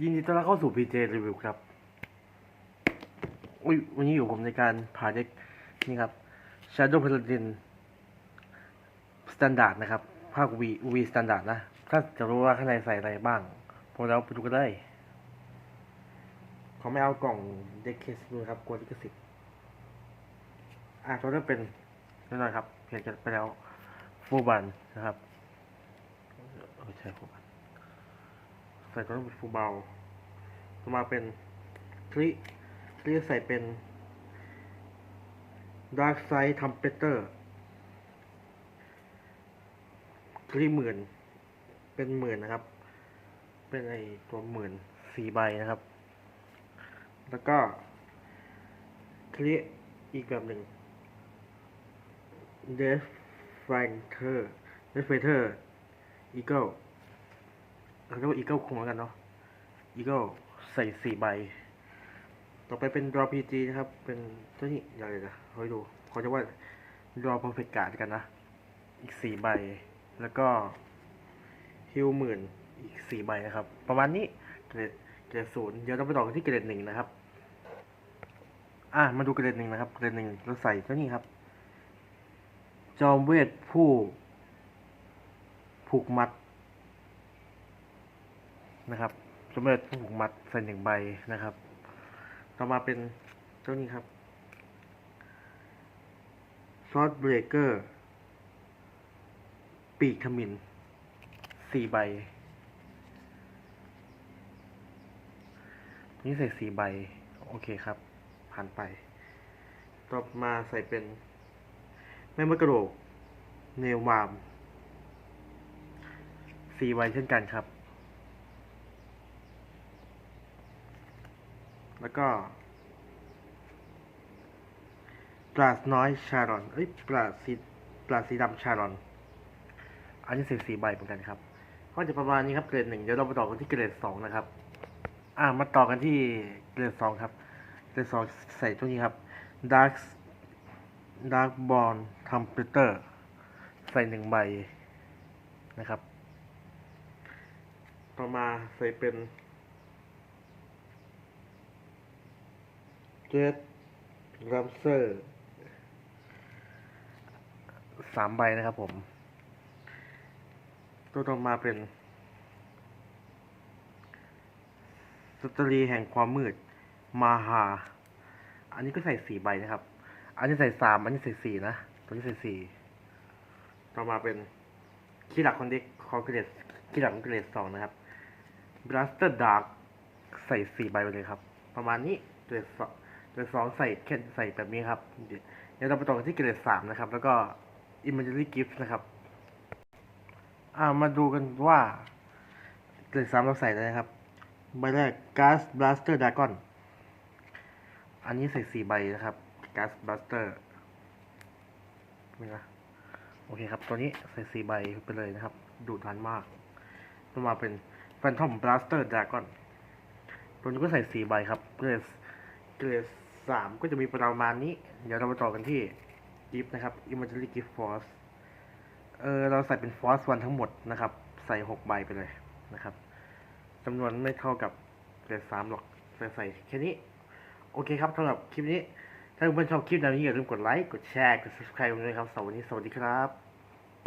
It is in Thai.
ยินดีต้อนรับเข้าสู่ PJ Review ครับ อุ้ยวันนี้อยู่ผมในการผ่าเด็กนี่ครับ Shadow Paladin Standard นะครับ ภาค V V Standard นะ ถ้าจะรู้ว่าข้างในใส่อะไรบ้างพวกเราไปดูกันเลยเขาไม่เอากล่องเด็กเคสดูครับ กลัวลิขสิทธิ์อะตัวนี้เป็นนิดหน่อยครับเพียงจะไปแล้วฟูบันนะครับเออใช่ฟูบัน ใส่ก็ต้องเป็นฟูเบาต่อมาเป็นคลิคลิใส่เป็น Dark Side Temperature คลิหมื่น เป็นหมื่นนะครับ เป็นไอตัวหมื่นสี่ใบนะครับ แล้วก็คลิอีกแบบหนึ่ง Death Fighter Death Fighter Eagle เขาเรียก ว่าอีเกิลคงแล้วกันเนาะอีเกิลใส่สี่ใบ ต่อไปเป็น draw PG นะครับ เป็นตัวนี้อย่างไรนะเขาให้ดูเขาจะว่า draw perfect card กันนะ อีกสี่ใบ แล้วก็ฮิวหมื่นอีกสี่ใบนะครับ ประมาณนี้เกรดเกรดศูนย์เดี๋ยวเราไปต่อกันที่เกรดหนึ่งนะครับ อะมาดูเกรดหนึ่งนะครับ เกรดหนึ่งเราใส่ตัวนี้ครับ จอมเวทผู้ผูกมัด นะครับสำเร็จผูกมัดใส่หนึ่งใบนะครับ ต่อมาเป็นเจ้านี้ครับซอสเบรเกอร์ปีกขมินสี่ใบนี่ใส่สี่ใบ โอเคครับ ผ่านไป ต่อมาใส่เป็น แม่มะกระโดกเนวามสี่ใบเช่นกันครับ แล้วก็ปลาสน้อยชารอนเอ้ยปลาสีปลาสีดำชารอน อันนี้ใส่สี่ใบเหมือนกันครับ ก็จะประมาณนี้ครับเกรดหนึ่งเดี๋ยวเราไปต่อกันที่เกรดสองนะครับ อ่ามาต่อกันที่เกรดสองครับ เกรดสองใส่ตัวนี้ครับ dark dark born temperature ใส่หนึ่งใบนะครับ ต่อมาใส่เป็น เจดรัมเซอร์สามใบนะครับผม ตัวต่อมาเป็นสตรีแห่งความมืด มาหา อันนี้ก็ใส่สี่ใบนะครับ อันนี้ใส่สามอันนี้ใส่สี่นะ ตัวนี้ใส่สี่ต่อมาเป็นคีย์หลักของเด็กคอนเกรดคีย์หลักของเกรดสองนะครับบลัสเตอร์ดาร์กใส่สี่ใบไปเลยครับ ประมาณนี้เกรดสอง เกรดสองใส่แค่ใส่แบบนี้ครับ เดี๋ยวเราไปต่อกันที่เกรดสามนะครับ แล้วก็ Imaginary Gift นะครับ อ่ามาดูกันว่า เกรดสามเราใส่อะไรครับ ใบแรก Gas Blaster Dragon อันนี้ใส่สี่ใบนะครับ Gas Blaster นี่นะโอเคครับ ตัวนี้ใส่สี่ใบไปเลยนะครับ ดูดทันมากต่อมาเป็น Phantom Blaster Dragon ตัวนี้ก็ใส่สี่ใบครับ เกรดเกรด สามก็จะมีประมาณนี้ เดี๋ยวเรามาต่อกันที่ Gift นะครับ Imaginary Gift Force เออเราใส่เป็น Force วันทั้งหมดนะครับ ใส่หกใบไปเลยนะครับจำนวนไม่เท่ากับเกรดสามหรอกใส่ใส่แค่นี้ โอเคครับสำหรับคลิปนี้ ถ้าเพื่อนชอบคลิปแนวนี้อย่าลืมกดไลค์ กดแชร์ กด subscribe ด้วยครับสวัสดีสวัสดีครับ